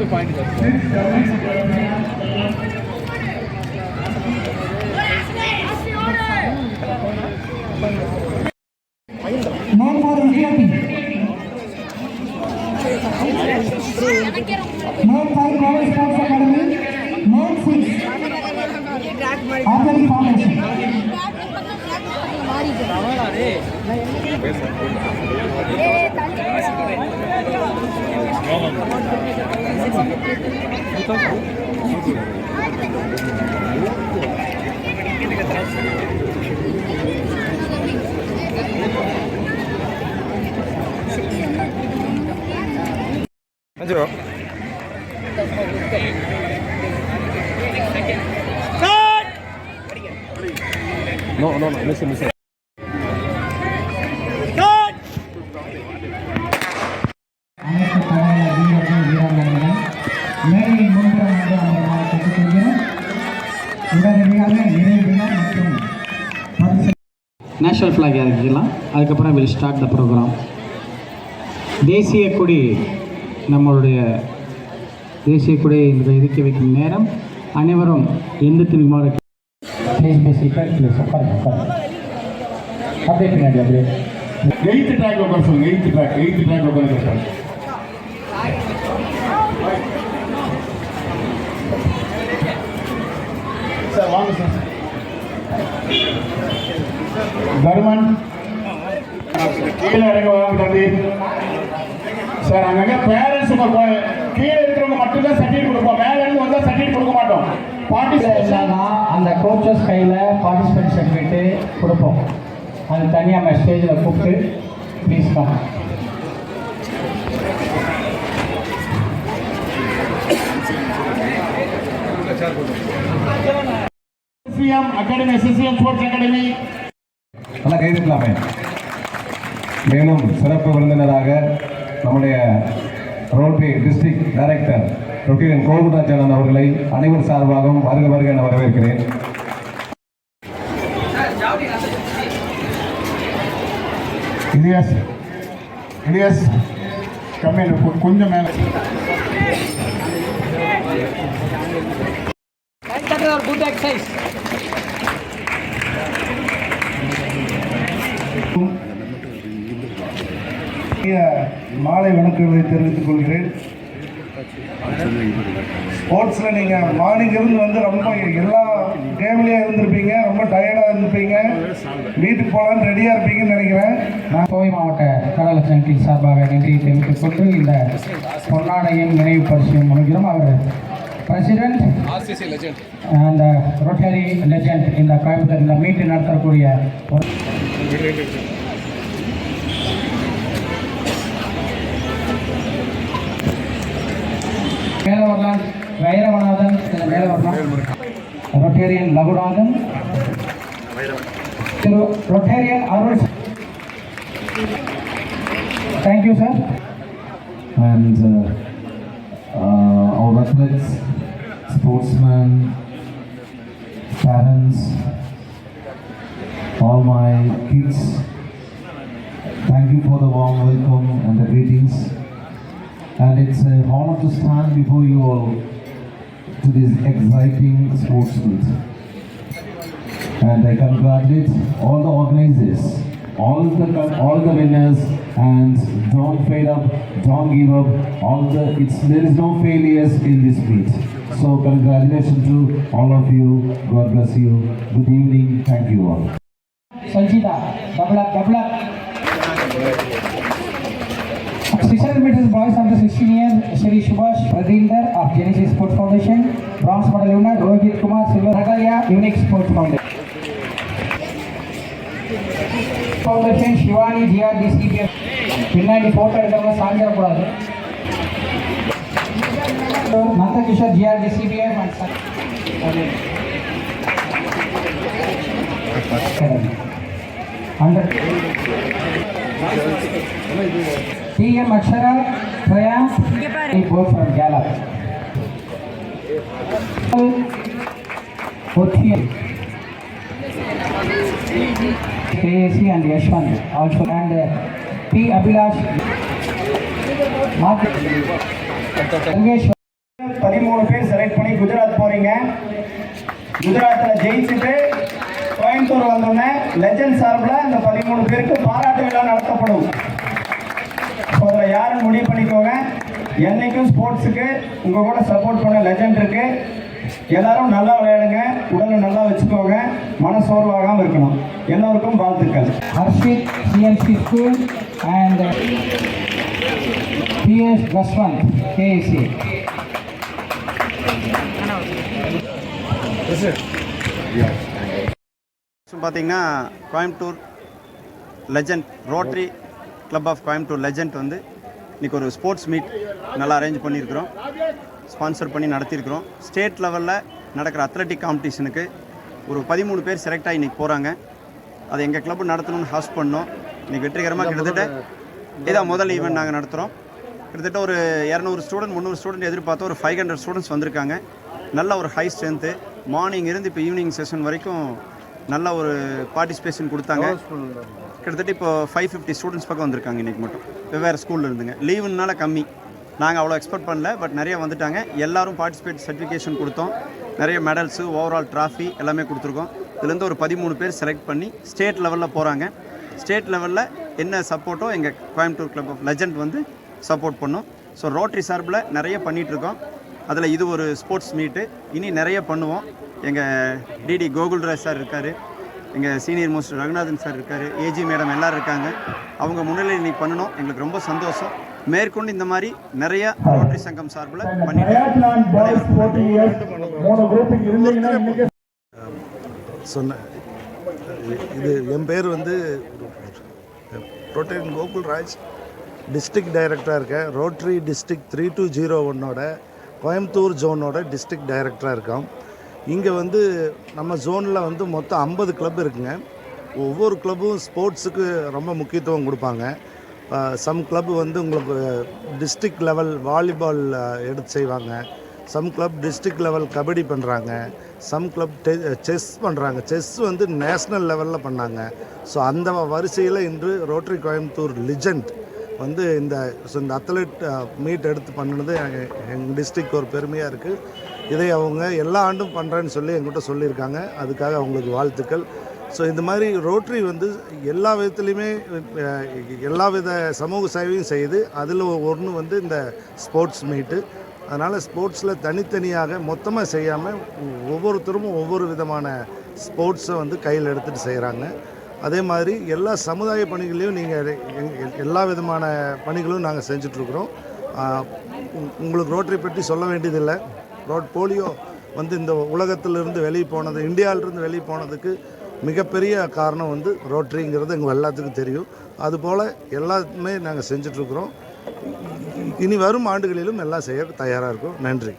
ಒಂದು point Thank you. 앉 아. No, no, no, no, no, no. National flag இறக்கிக்கலாம் அதுக்கப்புறம் will start the program தேசிய கொடி நம்மளுடைய தேசிய கொடியை இந்த இருக்க வைக்கும் நேரம். அனைவரும் எந்த திருமாறு ப்ளீஸ் பேசிட்டு ப்ளீஸ் அப்படியே பின்னாடி அப்படியே. எயித்து ட்ராக் உட்கார சொல்லுங்க எயித்து ட்ராக் எயித்து ட்ராக் உட்கார சொல்லுங்க சார் வாங்க சார் தர்மன். கீழே இறங்க வாங்க தம்பி. சார் அங்கங்க பேரண்ட்ஸ் கீழே இருக்கிறவங்க மட்டும்தான் சர்டிஃபிகேட் கொடுப்போம். மேல இருந்து வந்தா சர்டிஃபிகேட் கொடுக்க மாட்டோம். பார்ட்டிசிபேஷன் அந்த கோச்சஸ் கையில் பார்ட்டிசிபென்ட் சர்டிஃபிகேட்டு கொடுப்போம். அது தனியாக நம்ம ஸ்டேஜில் கூப்பிட்டு please SVM academy SSM sports academy நல்லா கைதட்டலாமே மேலும் சிறப்பு விருந்தினராக நம்முடைய ரோல்பே டிஸ்ட்ரிக்ட் டைரக்டர் ரொட்டீரன் கோகுராஜானன் அவர்களை அனைவர் சார்பாகவும் வருக வருக என வரவேற்கிறேன். இலியாஸ் இலியாஸ் கம்மியில் கொஞ்சம் மேலே. எக்ஸசைஸ் மாலை வணக்கங்களை தெரிவித்துக் கொள்கிறேன். ஸ்போர்ட்ஸில் நீங்கள் மார்னிங் இருந்து வந்து ரொம்ப எல்லா கேம்லேயும் இருந்திருப்பீங்க ரொம்ப டயர்டாக இருந்திருப்பீங்க. வீட்டுக்கு போகலான்னு ரெடியாக இருப்பீங்கன்னு நினைக்கிறேன். நான் கோவை மாவட்ட கடல சங்கத்தின் சார்பாக நன்றியை தெரிவித்துக் கொண்டு இந்த பொன்னாடையும் நினைவு பரிசையும் வழங்குகிறோம் அவர் பிரசிடென்ட் அந்த ரோட்டரி லெஜண்ட் இந்த கோயம்புத்தூர் இந்த மீட்டு நடத்தக்கூடிய ஒரு மேலே வரலாம் வைரவநாதன் மேலே வரலாம் Rotarian Lakunathan Thiru Rotarian Arul thank you sir and uh, uh, our athletes, sportsmen, parents, all my kids. Thank you for the warm welcome and the greetings. And it's an honor to stand before you all to this exciting sports meet. And I congratulate all the organizers, all the all the winners, and don't fade up, don't give up. All the it's there is no failures in this meet. So congratulations to all of you. God bless you. Good evening. Thank you all. Sanjita, double up, double up. 600 meters boys under 16 years, Shri Subhash Pradhinder of Genesis Sports Foundation, bronze medal winner Rohit Kumar Silver Nagalia, Unique Sports Foundation. Foundation Shivani GRTCPS பின்னாடி photo எடுக்கிறவங்க சாஞ்சிடக்கூடாது Nandakishore ஜிஆர்டிசிபிஎஃப் and hundred TM Akshara பிரயாம் both from கேலப் ஒத்தியன் KAC and Yashwant also and uh, P. Abhilash Mark Yogesh பதிமூணு பேர் select பண்ணி குஜராத் போறீங்க குஜராத்தில் ஜெயிச்சுட்டு கோயம்புத்தூர் வந்தோடனே லெஜண்ட் சார்பில் அந்த பதிமூணு பேருக்கு பாராட்டு விழா நடத்தப்படும். அதில் யாரும் முடிவு பண்ணிக்கோங்க. என்னைக்கும் ஸ்போர்ட்ஸுக்கு உங்கள் கூட சப்போர்ட் பண்ண லெஜண்ட் இருக்கு. எல்லாரும் நல்லா விளையாடுங்க. உடலை நல்லா வச்சுக்கோங்க. மன சோர்வாகாமல் இருக்கணும். எல்லோருக்கும் வாழ்த்துக்கள். Harshit CMC School and PS Baswant KAC. பார்த்தீங்கன்னா Coimbatore legend Rotary club of Coimbatore legend வந்து இன்றைக்கி ஒரு ஸ்போர்ட்ஸ் மீட் நல்லா அரேஞ்ச் பண்ணியிருக்கிறோம். ஸ்பான்சர் பண்ணி நடத்தியிருக்கிறோம். ஸ்டேட் லெவலில் நடக்கிற அத்லெட்டிக் காம்படிஷனுக்கு ஒரு பதிமூணு பேர் செலக்ட் ஆகி இன்றைக்கி போகிறாங்க அது எங்கள் கிளப் நடத்தணும்னு ஹாஸ்ட் பண்ணோம். இன்றைக்கி வெற்றிகரமாக கிட்டத்தட்ட இதான் முதல் ஈவெண்ட் நாங்கள் நடத்துகிறோம் கிட்டத்தட்ட ஒரு இரநூறு ஸ்டூடெண்ட் முந்நூறு ஸ்டூடெண்ட் எதிர்பார்த்தோம் ஒரு ஃபைவ் ஹண்ட்ரட் ஸ்டூடெண்ட்ஸ் வந்திருக்காங்க. நல்ல ஒரு ஹை ஸ்ட்ரென்த்து மார்னிங் இருந்து இப்போ ஈவினிங் செஷன் வரைக்கும் நல்ல ஒரு பார்ட்டிசிபேஷன் கொடுத்தாங்க. கிட்டத்தட்ட இப்போ ஃபைவ் ஃபிஃப்டி ஸ்டூடெண்ட்ஸ் பக்கம் வந்திருக்காங்க இன்றைக்கி மட்டும். வெவ்வேறு ஸ்கூலில் இருந்துங்க. லீவுனால கம்மி. நாங்கள் அவ்வளோ எக்ஸ்பெக்ட் பண்ணல பட் நிறைய வந்துட்டாங்க. எல்லாரும் பார்ட்டிசிபேட் சர்டிஃபிகேஷன் கொடுத்தோம். நிறைய மெடல்ஸு ஓவரால் ட்ராஃபி எல்லாமே கொடுத்துருக்கோம். இதுலேருந்து ஒரு பதிமூணு பேர் செலக்ட் பண்ணி ஸ்டேட் லெவலில் போகிறாங்க ஸ்டேட் லெவலில் என்ன சப்போர்ட்டோ எங்கள் கோயம்புத்தூர் கிளப் ஆஃப் லெஜண்ட் வந்து சப்போர்ட் பண்ணோம். ஸோ ரோட்டரி சார்பில் நிறைய பண்ணிகிட்ருக்கோம் அதில் இது ஒரு ஸ்போர்ட்ஸ் மீட்டு இனி நிறைய பண்ணுவோம். எங்கள் டிடி கோகுல்ராஜ் சார் இருக்கார். எங்கள் சீனியர் மோஸ்ட் ரகுநாதன் சார் இருக்கார். ஏஜி மேடம் எல்லோரும் இருக்காங்க. அவங்க முன்னிலை இன்னைக்கு பண்ணணும். எங்களுக்கு ரொம்ப சந்தோஷம். மேற்கொண்டு இந்த மாதிரி நிறைய ரோட்டரி சங்கம் சார்பில் பண்ணிட்டு சொன்னேன் இது என் பேர் வந்து ரோட்டரி கோகுல்ராஜ் டிஸ்ட்ரிக்ட் டைரக்டராக இருக்கேன். Rotary district three two zero ஒன்னோட கோயம்புத்தூர் ஜோனோட டிஸ்ட்ரிக்ட் டைரக்டராக இருக்கோம். இங்கே வந்து நம்ம ஜோனில் வந்து மொத்தம் ஐம்பது கிளப் இருக்குங்க. ஒவ்வொரு கிளப்பும் ஸ்போர்ட்ஸுக்கு ரொம்ப முக்கியத்துவம் கொடுப்பாங்க. சம் கிளப் வந்து உங்களுக்கு டிஸ்ட்ரிக் லெவல் வாலிபால் எடுத்து செய்வாங்க. Some club district level kabaddi பண்ணுறாங்க சம் கிளப் செஸ் பண்ணுறாங்க செஸ் வந்து நேஷ்னல் லெவலில் பண்ணாங்க. ஸோ அந்த வரிசையில் இன்று ரோட்டரி கோயம்புத்தூர் லிஜெண்ட் வந்து இந்த ஸோ இந்த அத்லெட் மீட் எடுத்து பண்ணினது எங்கள் டிஸ்ட்ரிக்ட் ஒரு பெருமையாக இருக்குது இதை அவங்க எல்லா ஆண்டும் பண்ணுறேன்னு சொல்லி எங்கிட்ட சொல்லியிருக்காங்க. அதுக்காக அவங்களுக்கு வாழ்த்துக்கள். ஸோ இந்த மாதிரி ரோட்ரி வந்து எல்லா விதத்துலேயுமே எல்லா வித சமூக சேவையும் செய்யுது. அதில் ஒன்று வந்து இந்த ஸ்போர்ட்ஸ் மீட்டு அதனால் ஸ்போர்ட்ஸில் தனித்தனியாக மொத்தமாக செய்யாமல் ஒவ்வொருத்தரும் ஒவ்வொரு விதமான ஸ்போர்ட்ஸை வந்து கையில் எடுத்துகிட்டு செய்கிறாங்க அதே மாதிரி எல்லா சமுதாய பணிகளையும் நீங்கள் எல்லா விதமான பணிகளும் நாங்கள் செஞ்சிட்ருக்குறோம் உங்களுக்கு ரோட்டரி பற்றி சொல்ல வேண்டியதில்லை. ரோட் போலியோ வந்து இந்த உலகத்திலிருந்து வெளியே போனது இந்தியாவிலிருந்து வெளியே போனதுக்கு மிகப்பெரிய காரணம் வந்து ரோட்ரிங்கிறது எங்கள் எல்லாத்துக்கும் தெரியும். அதுபோல் எல்லாத்துமே நாங்கள் செஞ்சிட்ருக்குறோம் இனி வரும் ஆண்டுகளிலும் எல்லாம் செய்ய தயாராக இருக்கும். நன்றி.